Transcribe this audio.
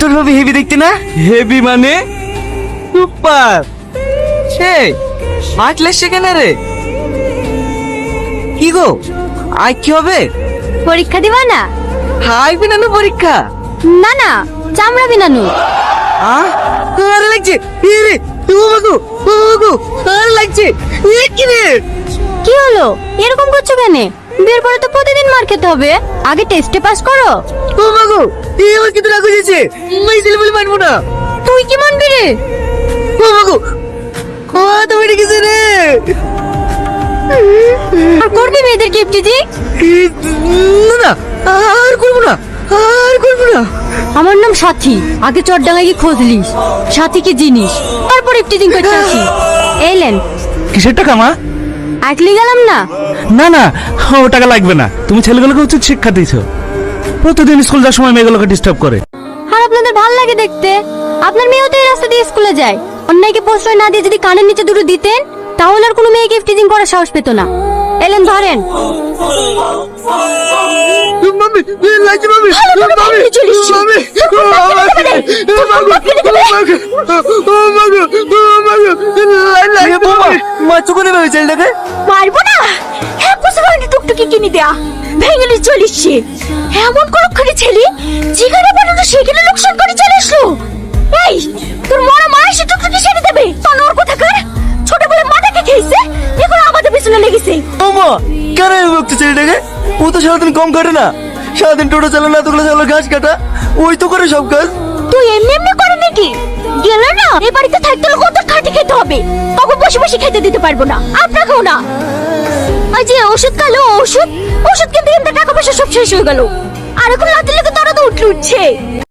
তোর ভাবি হেভি দেখতে না? হেভি মানে? সুপার। সে হাঁটলে সেখানে রে? কি গো আজ কি হবে? পরীক্ষা দিবা না? হাই বিনানো পরীক্ষা। না না চামড়া বিনানু। আহ আর লাগছে এ রে ও বাগু ও বাগু আর লাগছে এ কি রে? কি হলো? এরকম করছ কেন? বিয়ের পরে তো প্রতিদিন মার খেতে হবে? আগে টেস্টে পাস করো। ও বাগু এ আমার কিন্তু রাগ হয়েছে মাই দিলে বলে মানবো না। তুই কি মানবি রে? ও বাগু ও তো বেড়ে গেছে রে। আর করবি মেয়েদের গিফট জি না না আর করব না আর করব না। আমার নাম সাথী। আগে চটডাঙ্গায় গিয়ে খোঁজ লিস সাথী কি জিনিস। তারপর ইফটিজিং করতে আসি এলেন কিসের টাকা মা? আটলি গেলাম না না না ও টাকা লাগবে না তুমি ছেলেগুলোকে উচিত শিক্ষা দিয়েছ প্রতিদিন স্কুল যাওয়ার সময় মেয়েগুলোকে ডিস্টার্ব করে আর আপনাদের ভালো লাগে দেখতে আপনার মেয়েও তো এই রাস্তা দিয়ে স্কুলে যায় অন্যায়কে প্রশ্রয় না দিয়ে যদি কানের নিচে দুটো দিতেন তাহলে আর কোনো মেয়েকে ইফটিজিং করার সাহস পেত না এলেন ধরেন মামি লাগছে মামি মা চুকুনে ভাবে ছেলেটাকে পারব না? এক বছর আগে টুকটুকি কিনে দেয়া। ভেঙেলি চলিসছে এমন করক্ষণে ছেলে যেখানে বানানো সেখানে লোকসান করে চলে আসলো। এই তোর মরা মা এসে টুকটুকি ছেড়ে দেবে। তনোর কথা কর? ছোট বলে মাথাকে খেয়েছে এখন আমাদের পিছনে লেগেছে। ও মা কেন এই বকতে ছেলেটাকে? ও তো সারাদিন কম করে না। সারাদিন টোটো চালানো এতগুলো চালানো ঘাস কাটা। ওই তো করে সব কাজ। তুই এমনি এমনি করে নাকি? গেল না এ বাড়িতে থাকতে কত বসে খেতে দিতে পারব না। আপনাকেও না। ওই যে ওষুধ খালো ওষুধ ওষুধ কিনতে কিনতে টাকা পয়সা সব শেষ হয়ে গেল। আর এখন রাতের লেগে তো উঠলে উঠছে।